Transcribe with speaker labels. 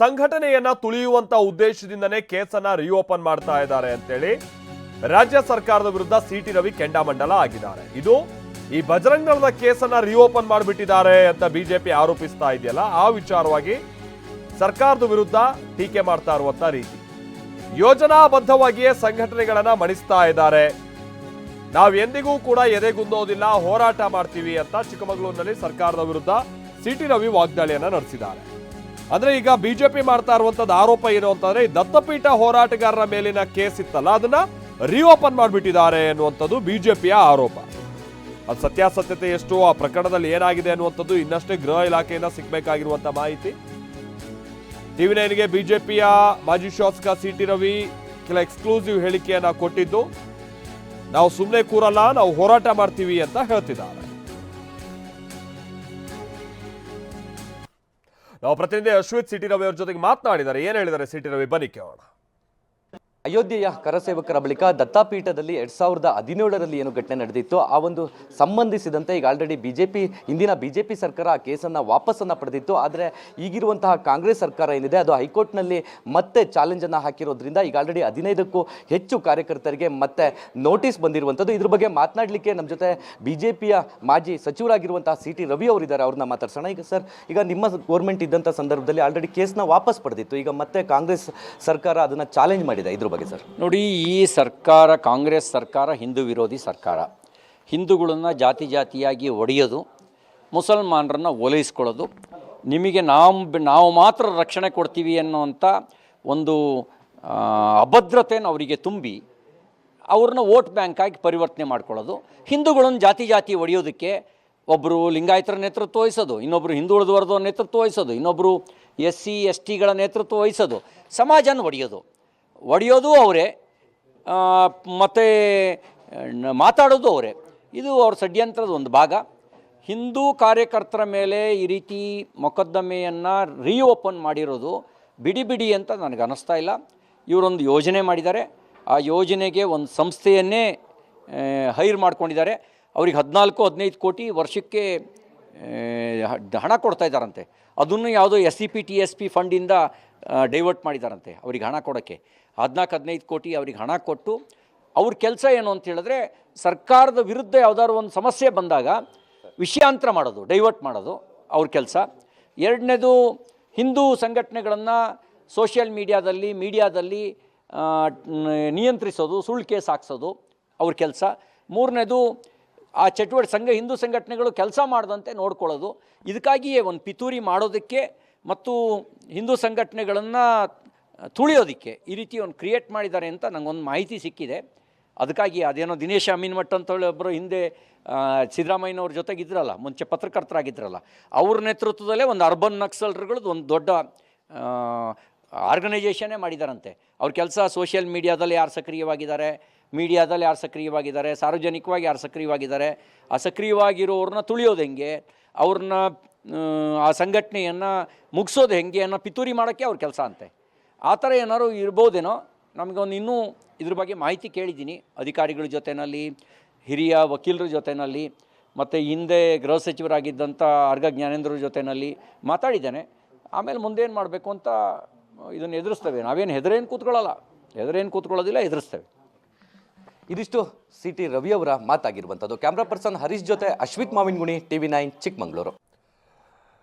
Speaker 1: ಸಂಘಟನೆಯನ್ನ ತುಳಿಯುವಂತ ಉದ್ದೇಶದಿಂದನೇ ಕೇಸನ್ನ reopen ಮಾಡ್ತಾ ಇದ್ದಾರೆ ಅಂತೇಳಿ ರಾಜ್ಯ ಸರ್ಕಾರದ ವಿರುದ್ಧ ಸಿಟಿ ರವಿ ಕೆಂಡಾಮಂಡಲ ಆಗಿದ್ದಾರೆ. ಇದು ಈ ಬಜರಂಗ್ ದಳದ ಕೇಸನ್ನ ರಿಓಪನ್ ಮಾಡಿಬಿಟ್ಟಿದ್ದಾರೆ ಅಂತ ಬಿಜೆಪಿ ಆರೋಪಿಸ್ತಾ ಇದೆಯಲ್ಲ, ಆ ವಿಚಾರವಾಗಿ ಸರ್ಕಾರದ ವಿರುದ್ಧ ಟೀಕೆ ಮಾಡ್ತಾ ಇರುವಂತ ರೀತಿ. ಯೋಜನಾಬದ್ಧವಾಗಿಯೇ ಸಂಘಟನೆಗಳನ್ನ ಮಣಿಸ್ತಾ ಇದ್ದಾರೆ. ನಾವು ಎಂದಿಗೂ ಕೂಡ ಎದೆಗುಂದೋದಿಲ್ಲ, ಹೋರಾಟ ಮಾಡ್ತೀವಿ ಅಂತ ಚಿಕ್ಕಮಗಳೂರಿನಲ್ಲಿ ಸರ್ಕಾರದ ವಿರುದ್ಧ ಸಿಟಿ ರವಿ ವಾಗ್ದಾಳಿಯನ್ನ ನಡೆಸಿದ್ದಾರೆ. ಅಂದ್ರೆ ಈಗ ಬಿಜೆಪಿ ಮಾಡ್ತಾ ಇರುವಂತದ್ದು ಆರೋಪ ಏನು ಅಂತಂದ್ರೆ ಈ ದತ್ತಪೀಠ ಹೋರಾಟಗಾರರ ಮೇಲಿನ ಕೇಸ್ ಇತ್ತಲ್ಲ, ಅದನ್ನ ರಿಓಪನ್ ಮಾಡಿಬಿಟ್ಟಿದ್ದಾರೆ ಅನ್ನುವಂಥದ್ದು ಬಿಜೆಪಿಯ ಆರೋಪ. ಅದು ಸತ್ಯಾಸತ್ಯತೆ ಎಷ್ಟು, ಆ ಪ್ರಕರಣದಲ್ಲಿ ಏನಾಗಿದೆ ಅನ್ನುವಂಥದ್ದು ಇನ್ನಷ್ಟೇ ಗೃಹ ಇಲಾಖೆಯಿಂದ ಸಿಗ್ಬೇಕಾಗಿರುವಂತಹ ಮಾಹಿತಿ. ಟಿವಿ ನೈನ್ಗೆ ಬಿಜೆಪಿಯ ಮಾಜಿ ಶಾಸಕ ಸಿ ಟಿ ರವಿ ಕೆಲ ಎಕ್ಸ್ಕ್ಲೂಸಿವ್ ಹೇಳಿಕೆಯನ್ನ ಕೊಟ್ಟಿದ್ದು, ನಾವು ಸುಮ್ಮನೆ ಕೂರಲ್ಲ, ನಾವು ಹೋರಾಟ ಮಾಡ್ತೀವಿ ಅಂತ ಹೇಳ್ತಿದ್ದಾರೆ. ನಾವು ಪ್ರತಿನಿಧಿ ಅಶ್ವಿತ್ ಸಿಟಿ ರವಿ ಅವ್ರ ಜೊತೆಗೆ ಮಾತನಾಡಿದ್ದಾರೆ. ಏನು ಹೇಳಿದ್ದಾರೆ ಸಿಟಿ ರವಿ? ಬನ್ನಿ ಕೇಳೋಣ.
Speaker 2: ಅಯೋಧ್ಯೆಯ ಕರಸೇವಕರ ಬಳಿಕ ದತ್ತಾಪೀಠದಲ್ಲಿ ಎರಡ್ ಸಾವಿರದ ಹದಿನೇಳರಲ್ಲಿ ಏನು ಘಟನೆ ನಡೆದಿತ್ತು ಆ ಒಂದು ಸಂಬಂಧಿಸಿದಂತೆ ಈಗ ಆಲ್ರೆಡಿ ಬಿ ಜೆ ಪಿ ಹಿಂದಿನ ಬಿ ಜೆ ಪಿ ಸರ್ಕಾರ ಆ ಕೇಸನ್ನು ವಾಪಸ್ಸನ್ನು ಪಡೆದಿತ್ತು. ಆದರೆ ಈಗಿರುವಂತಹ ಕಾಂಗ್ರೆಸ್ ಸರ್ಕಾರ ಏನಿದೆ, ಅದು ಹೈಕೋರ್ಟ್ನಲ್ಲಿ ಮತ್ತೆ ಚಾಲೆಂಜನ್ನು ಹಾಕಿರೋದ್ರಿಂದ ಈಗ ಆಲ್ರೆಡಿ ಹದಿನೈದಕ್ಕೂ ಹೆಚ್ಚು ಕಾರ್ಯಕರ್ತರಿಗೆ ಮತ್ತೆ ನೋಟಿಸ್ ಬಂದಿರುವಂಥದ್ದು. ಇದ್ರ ಬಗ್ಗೆ ಮಾತನಾಡಲಿಕ್ಕೆ ನಮ್ಮ ಜೊತೆ ಬಿಜೆಪಿಯ ಮಾಜಿ ಸಚಿವರಾಗಿರುವಂತಹ ಸಿ ಟಿ ರವಿ ಅವರಿದ್ದಾರೆ. ಅವ್ರನ್ನ ಮಾತಾಡ್ಸೋಣ. ಈಗ ಸರ್, ಈಗ ನಿಮ್ಮ ಗೌರ್ಮೆಂಟ್ ಇದ್ದಂಥ ಸಂದರ್ಭದಲ್ಲಿ ಆಲ್ರೆಡಿ ಕೇಸ್ನ ವಾಪಸ್ ಪಡೆದಿತ್ತು. ಈಗ ಮತ್ತೆ ಕಾಂಗ್ರೆಸ್ ಸರ್ಕಾರ ಅದನ್ನು ಚಾಲೆಂಜ್ ಮಾಡಿದೆ ಇದ್ರ ಸರ್?
Speaker 3: ನೋಡಿ, ಈ ಸರ್ಕಾರ, ಕಾಂಗ್ರೆಸ್ ಸರ್ಕಾರ ಹಿಂದೂ ವಿರೋಧಿ ಸರ್ಕಾರ. ಹಿಂದೂಗಳನ್ನು ಜಾತಿ ಜಾತಿಯಾಗಿ ಒಡೆಯೋದು, ಮುಸಲ್ಮಾನರನ್ನು ಓಲೈಸ್ಕೊಳ್ಳೋದು ನಿಮಗೆ ನಾವು ನಾವು ಮಾತ್ರ ರಕ್ಷಣೆ ಕೊಡ್ತೀವಿ ಅನ್ನುವಂಥ ಒಂದು ಅಭದ್ರತೆಯನ್ನು ಅವರಿಗೆ ತುಂಬಿ ಅವ್ರನ್ನ ವೋಟ್ ಬ್ಯಾಂಕ್ ಆಗಿ ಪರಿವರ್ತನೆ ಮಾಡ್ಕೊಳ್ಳೋದು. ಹಿಂದೂಗಳನ್ನು ಜಾತಿ ಜಾತಿ ಒಡೆಯೋದಕ್ಕೆ ಒಬ್ಬರು ಲಿಂಗಾಯತರ ನೇತೃತ್ವ ವಹಿಸೋದು ಇನ್ನೊಬ್ಬರು ಹಿಂದುಳಿದ ವರ್ಗದ ನೇತೃತ್ವ ವಹಿಸೋದು ಇನ್ನೊಬ್ಬರು ಎಸ್ ಸಿ ಎಸ್ ಟಿಗಳ ನೇತೃತ್ವ ವಹಿಸೋದು, ಸಮಾಜನ ಒಡೆಯೋದು. ಒಡೆಯೋದು ಅವರೇ. ಮತ್ತು ಮಾತಾಡೋದು ಅವರೇ. ಇದು ಅವ್ರ ಷಡ್ಯಂತ್ರದ ಒಂದು ಭಾಗ. ಹಿಂದೂ ಕಾರ್ಯಕರ್ತರ ಮೇಲೆ ಈ ರೀತಿ ಮೊಕದ್ದಮೆಯನ್ನು ರೀಓಪನ್ ಮಾಡಿರೋದು ಬಿಡಿ ಬಿಡಿ ಅಂತ ನನಗೆ ಅನ್ನಿಸ್ತಾ ಇಲ್ಲ. ಇವರೊಂದು ಯೋಜನೆ ಮಾಡಿದ್ದಾರೆ. ಆ ಯೋಜನೆಗೆ ಒಂದು ಸಂಸ್ಥೆಯನ್ನೇ ಹೈರ್ ಮಾಡ್ಕೊಂಡಿದ್ದಾರೆ. ಅವ್ರಿಗೆ ಹದಿನಾಲ್ಕು, ಹದಿನೈದು ಕೋಟಿ ವರ್ಷಕ್ಕೆ ಹಣ ಕೊಡ್ತಾ ಇದ್ದಾರಂತೆ ಅದನ್ನು ಯಾವುದೋ S C P T S P ಫಂಡಿಂದ divert ಮಾಡಿದಾರಂತೆ ಅವ್ರಿಗೆ ಹಣ ಕೊಡೋಕ್ಕೆ. ಹದಿನಾಲ್ಕು, ಹದಿನೈದು ಕೋಟಿ ಅವ್ರಿಗೆ ಹಣ ಕೊಟ್ಟು ಅವ್ರ ಕೆಲಸ ಏನು ಅಂತ ಹೇಳಿದ್ರೆ ಸರ್ಕಾರದ ವಿರುದ್ಧ ಯಾವುದಾದ್ರು ಒಂದು ಸಮಸ್ಯೆ ಬಂದಾಗ ವಿಷಯಾಂತರ ಮಾಡೋದು, ಡೈವರ್ಟ್ ಮಾಡೋದು ಅವ್ರ ಕೆಲಸ. ಎರಡನೇದು ಹಿಂದೂ ಸಂಘಟನೆಗಳನ್ನು ಸೋಷಿಯಲ್ ಮೀಡಿಯಾದಲ್ಲಿ ಮೀಡಿಯಾದಲ್ಲಿ ನಿಯಂತ್ರಿಸೋದು, ಸುಳ್ಳು ಕೇಸ್ ಹಾಕ್ಸೋದು ಅವ್ರ ಕೆಲಸ. ಮೂರನೇದು ಆ ಚಟುವಟಿಕೆ ಸಂಘ, ಹಿಂದೂ ಸಂಘಟನೆಗಳು ಕೆಲಸ ಮಾಡದಂತೆ ನೋಡ್ಕೊಳ್ಳೋದು. ಇದಕ್ಕಾಗಿಯೇ ಒಂದು ಪಿತೂರಿ ಮಾಡೋದಕ್ಕೆ ಮತ್ತು ಹಿಂದೂ ಸಂಘಟನೆಗಳನ್ನು ತುಳಿಯೋದಕ್ಕೆ ಈ ರೀತಿ ಒಂದು ಕ್ರಿಯೇಟ್ ಮಾಡಿದ್ದಾರೆ ಅಂತ ನನಗೊಂದು ಮಾಹಿತಿ ಸಿಕ್ಕಿದೆ. ಅದಕ್ಕಾಗಿ ಅದೇನೋ ದಿನೇಶ್ ಅಮೀನ್ಮಠ್ ಅಂತ ಹೇಳಿ ಒಬ್ಬರು ಹಿಂದೆ ಸಿದ್ದರಾಮಯ್ಯನವ್ರ ಜೊತೆಗಿದ್ರಲ್ಲ, ಮುಂಚೆ ಪತ್ರಕರ್ತರಾಗಿದ್ರಲ್ಲ, ಅವ್ರ ನೇತೃತ್ವದಲ್ಲೇ ಒಂದು ಅರ್ಬನ್ ನಕ್ಸಲ್ರುಗಳು ಒಂದು ದೊಡ್ಡ ಆರ್ಗನೈಜೇಷನ್ನೇ ಮಾಡಿದಾರಂತೆ. ಅವ್ರ ಕೆಲಸ ಸೋಷಿಯಲ್ ಮೀಡಿಯಾದಲ್ಲಿ ಯಾರು ಸಕ್ರಿಯವಾಗಿದ್ದಾರೆ ಮೀಡಿಯಾದಲ್ಲಿ ಯಾರು ಸಕ್ರಿಯವಾಗಿದ್ದಾರೆ ಸಾರ್ವಜನಿಕವಾಗಿ ಯಾರು ಸಕ್ರಿಯವಾಗಿದ್ದಾರೆ ಆ ಸಕ್ರಿಯವಾಗಿರೋರನ್ನ ತುಳಿಯೋದು ಹೆಂಗೆ ಅವ್ರನ್ನ ಆ, ಸಂಘಟನೆಯನ್ನು ಮುಗಿಸೋದು ಹೆಂಗೆ ಅನ್ನೋ ಪಿತೂರಿ ಮಾಡೋಕ್ಕೆ ಅವ್ರ ಕೆಲಸ ಅಂತೆ. ಆ ಥರ ಏನಾದ್ರು ಇರ್ಬೋದೇನೋ ನಮಗೊಂದು ಇನ್ನೂ ಇದ್ರ ಬಗ್ಗೆ ಮಾಹಿತಿ ಕೇಳಿದ್ದೀನಿ. ಅಧಿಕಾರಿಗಳ ಜೊತೆಯಲ್ಲಿ ಹಿರಿಯ ವಕೀಲರ ಜೊತೆಯಲ್ಲಿ ಮತ್ತು ಹಿಂದೆ ಗೃಹ ಸಚಿವರಾಗಿದ್ದಂಥ ಅರ್ಗ ಜ್ಞಾನೇಂದ್ರ ಜೊತೆಯಲ್ಲಿ ಮಾತಾಡಿದ್ದೇನೆ. ಆಮೇಲೆ ಮುಂದೇನು ಮಾಡಬೇಕು ಅಂತ ಇದನ್ನು ಎದುರಿಸ್ತೇವೆ. ನಾವೇನು ಹೆದರೇನು ಕೂತ್ಕೊಳ್ಳಲ್ಲ. ಹೆದರೇನು ಕೂತ್ಕೊಳ್ಳೋದಿಲ್ಲ ಎದುರಿಸ್ತೇವೆ
Speaker 2: ಇದಿಷ್ಟು ಸಿ ಟಿ ರವಿ ಅವರ ಮಾತಾಗಿರುವಂಥದ್ದು. ಕ್ಯಾಮ್ರಾ ಪರ್ಸನ್ ಹರೀಶ್ ಜೊತೆ ಅಶ್ವಿತ್ ಮಾವಿನಗುಣಿ, ಟಿವಿ ನೈನ್, ಚಿಕ್ಕಮಂಗ್ಳೂರು.